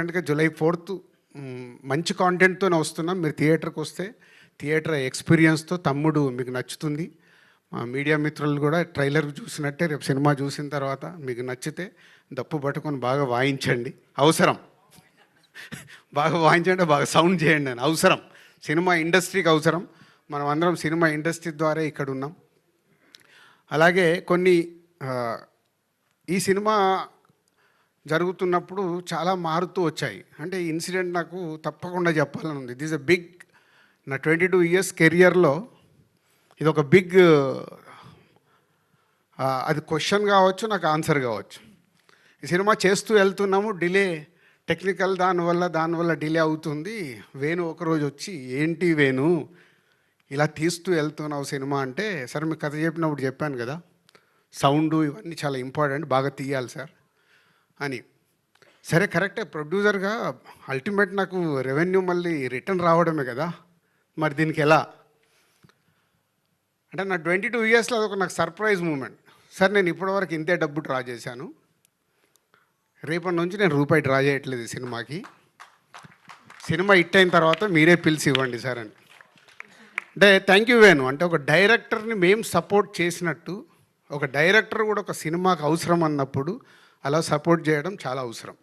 అంటే July fourth మంచి కాంటెంట్తోనే వస్తున్నాం. మీరు థియేటర్కి వస్తే థియేటర్ ఎక్స్పీరియన్స్తో తమ్ముడు మీకు నచ్చుతుంది. మా మీడియా మిత్రులు కూడా ట్రైలర్ చూసినట్టే రేపు సినిమా చూసిన తర్వాత మీకు నచ్చితే దప్పు పట్టుకొని బాగా వాయించండి. అవసరం. బాగా వాయించండి బాగా సౌండ్ చేయండి అని. అవసరం. సినిమా ఇండస్ట్రీకి అవసరం. మనం అందరం సినిమా ఇండస్ట్రీ ద్వారా ఇక్కడ ఉన్నాం అలాగే కొన్ని ఈ సినిమా జరుగుతున్నప్పుడు చాలా మారుతూ వచ్చాయి. అంటే ఇన్సిడెంట్ నాకు తప్పకుండా చెప్పాలని ఉంది. దిస్ అ బిగ్ నా ట్వంటీ టూ ఇయర్స్ కెరియర్లో ఇది ఒక బిగ్ అది క్వశ్చన్ కావచ్చు నాకు ఆన్సర్ కావచ్చు. ఈ సినిమా చేస్తూ వెళ్తున్నాము డిలే టెక్నికల్ దానివల్ల దానివల్ల డిలే అవుతుంది. వేణు ఒకరోజు వచ్చి ఏంటి వేణు ఇలా తీస్తూ వెళ్తున్నావు సినిమా? అంటే సరే మీకు కథ చెప్పినప్పుడు చెప్పాను కదా సౌండ్ ఇవన్నీ చాలా ఇంపార్టెంట్ బాగా తీయాలి సార్. అని. సరే కరెక్టే. ప్రొడ్యూసర్గా అల్టిమేట్ నాకు రెవెన్యూ మళ్ళీ రిటర్న్ రావడమే కదా. మరి దీనికి ఎలా? అంటే నా ట్వంటీ టూ ఇయర్స్లో అదొక నాకు సర్ప్రైజ్ మూమెంట్. సార్ నేను ఇప్పటివరకు ఇంతే డబ్బు డ్రా చేశాను. రేపటి నుంచి నేను రూపాయి డ్రా చేయట్లేదు ఈ సినిమాకి. సినిమా హిట్ అయిన తర్వాత మీరే పిలిచి ఇవ్వండి సార్ అని. అంటే థ్యాంక్ యూ వేణు. అంటే ఒక డైరెక్టర్ని మేము సపోర్ట్ చేసినట్టు ఒక డైరెక్టర్ కూడా ఒక సినిమాకి అవసరం అన్నప్పుడు అలా సపోర్ట్ చేయడం చాలా అవసరం.